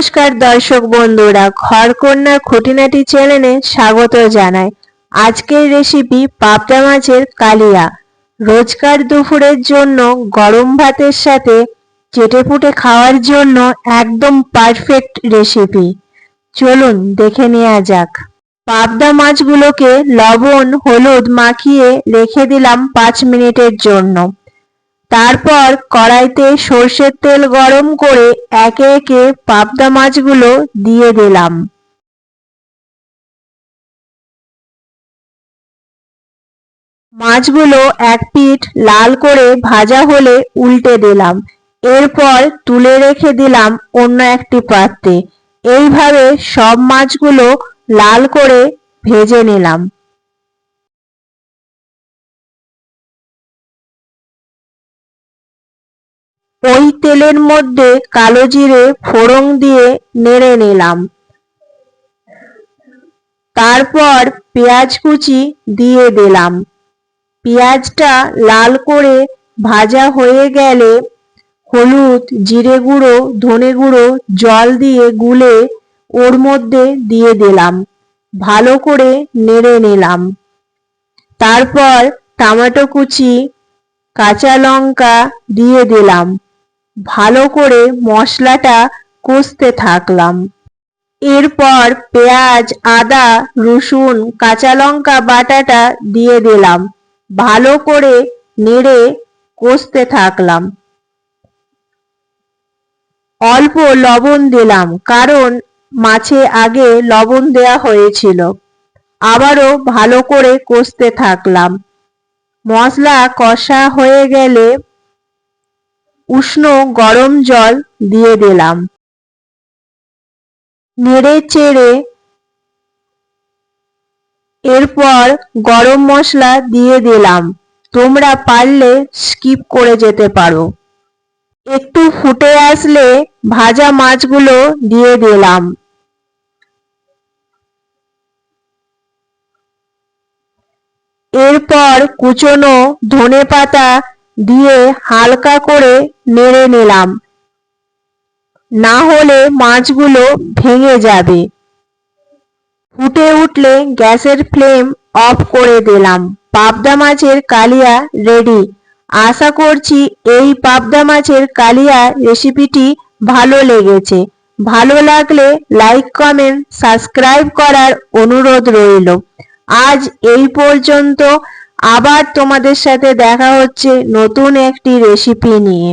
নমস্কার দর্শক বন্ধুরা ঘরকন্যার খুঁটিনাটি চ্যানেলে স্বাগত জানাই। আজকের রেসিপি পাবদা মাছের কালিয়া। রোজকার দুপুরের জন্য গরম ভাতের সাথে চেটেপুটে খাওয়ার জন্য একদম পারফেক্ট রেসিপি চলুন দেখে নেওয়া যাক। পাবদা মাছগুলোকে লবণ, হলুদ মাখিয়ে রেখে দিলাম পাঁচ মিনিটের জন্য। তারপর কড়াইতে সর্ষের তেল গরম করে একে একে পাবদা মাছগুলো দিয়ে দিলাম। মাছগুলো এক পিঠ লাল করে ভাজা হলে উল্টে দিলাম। এরপর তুলে রেখে দিলাম অন্য একটি পাত্রে। এইভাবে সব মাছগুলো লাল করে ভেজে নিলাম। ওই তেলের মধ্যে কালো জিরে ফোড়ন দিয়ে নেড়ে নিলাম। তারপর পেঁয়াজ কুচি দিয়ে দিলাম। পেঁয়াজটা লাল করে ভাজা হয়ে গেলে হলুদ, জিরে গুঁড়ো, ধনে গুঁড়ো, জল দিয়ে গুলে ওর মধ্যে দিয়ে দিলাম। ভালো করে নেড়ে নিলাম। তারপর টমেটো কুচি, কাঁচা লঙ্কা দিয়ে দিলাম। ভালো করে মশলাটা কষতে থাকলাম। এরপর পেঁয়াজ, আদা, রসুন, কাঁচা লঙ্কা বাটাটা দিয়ে দিলাম। ভালো করে নেড়ে কষতে থাকলাম। অল্প লবণ দিলাম, কারণ মাছে আগে লবণ দেয়া হয়েছিল। আবারও ভালো করে কষতে থাকলাম। মশলা কষা হয়ে গেলে উষ্ণ গরম জল দিয়ে দিলাম। নেড়ে চেড়ে এরপর গরম মশলা দিয়ে দিলাম। তোমরা পারলে স্কিপ করে যেতে পারো। একটু ফুটে আসলে ভাজা মাছগুলো দিয়ে দিলাম। এরপর কুচনো ধনে পাতা দিয়ে হালকা করে নেড়ে নিলাম। না হলে মাছগুলো ভেঙে যাবে। ফুটে উঠলে গ্যাসের ফ্লেম অফ করে দিলাম। পাবদা মাছের কালিয়া রেডি। আশা করছি এই পাবদা মাছের কালিয়া রেসিপিটি ভালো লেগেছে। ভালো লাগলে লাইক, কমেন্ট, সাবস্ক্রাইব করার অনুরোধ রইল। আজ এই পর্যন্ত আবার তোমাদের সাথে দেখা হচ্ছে নতুন একটি রেসিপি নিয়ে।